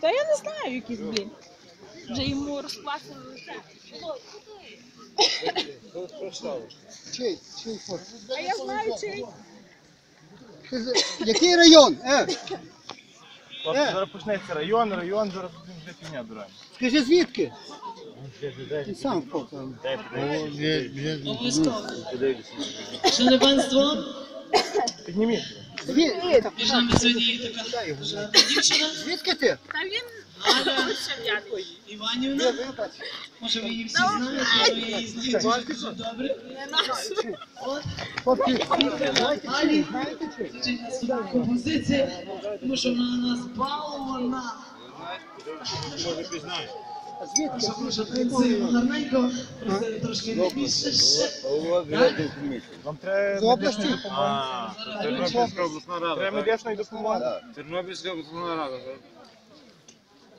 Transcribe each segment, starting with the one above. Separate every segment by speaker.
Speaker 1: Та я не знаю, якийсь, блін. Вже йому розкласили лице.
Speaker 2: Чий? Чий фото?
Speaker 1: А я знаю, чий.
Speaker 2: Який район? Е, Е.
Speaker 3: зараз почнеться район, район, зараз будемо вже півня дурань.
Speaker 2: скажи звідки? Ти сам фото.
Speaker 4: Обов'язково. Шановне панство,
Speaker 3: Підніміть.
Speaker 2: Звідки? ти?
Speaker 1: Та він.
Speaker 4: Іванівна. Може ви її всі знаєте, може ви її знаєте добре.
Speaker 1: Не наш.
Speaker 4: От,
Speaker 2: Хлопці, знаєте
Speaker 4: Алі,
Speaker 2: чи? Знаєте чи?
Speaker 4: звучить на сюди композиція, тому що вона нас балована.
Speaker 2: А звідки?
Speaker 4: Гарненько, трошки не більше ще.
Speaker 3: Вам треба
Speaker 2: області?
Speaker 3: медичної допомоги.
Speaker 5: Тернопільська обласна рада.
Speaker 3: Треба
Speaker 5: так?
Speaker 3: медичної допомоги.
Speaker 5: Тернопільська обласна рада. так?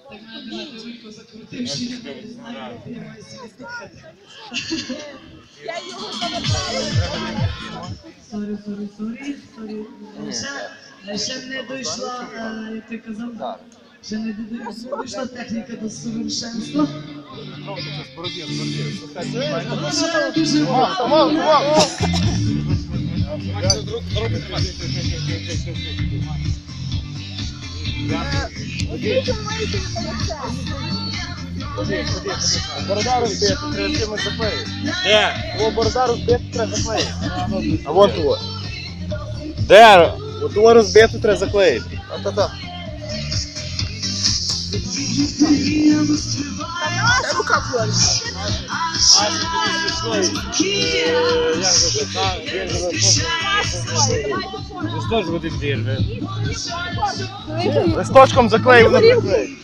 Speaker 4: Так мене Вілько закрутив, що я не знаю, я маю собі слухати.
Speaker 1: Я його.
Speaker 4: Сорі, сорі, сорі, сорі. Ще, ще не дійшла, е, як ти казав, ще не дійшла- дійшла техніка до совершенства.
Speaker 3: Ну, це з бороді, з бороді. Слухайте,
Speaker 4: Тому що дуже
Speaker 3: Увага, увага, увага! Борода розбита, треба чимось заклеїти.
Speaker 5: Де?
Speaker 3: О, борода розбита, треба заклеїти. А вон того. Де? От того розбиту треба заклеїти. А-та-та.
Speaker 1: Рука хворі.
Speaker 5: Хто один вірве?
Speaker 3: Листочком заклеїв на приклеїв.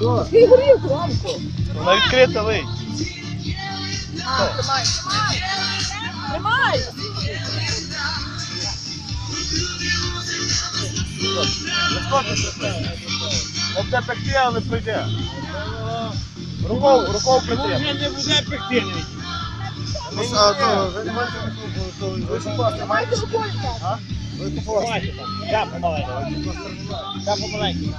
Speaker 3: Ну,
Speaker 1: Ти горів,
Speaker 3: вона відкрита лий. От де пекти, але пройде. Руков, руков прийти.
Speaker 5: не буде пекти.
Speaker 3: Ви маєте ви
Speaker 1: так.
Speaker 3: Ви купували?
Speaker 5: Я помаленьку. Я помаленьку.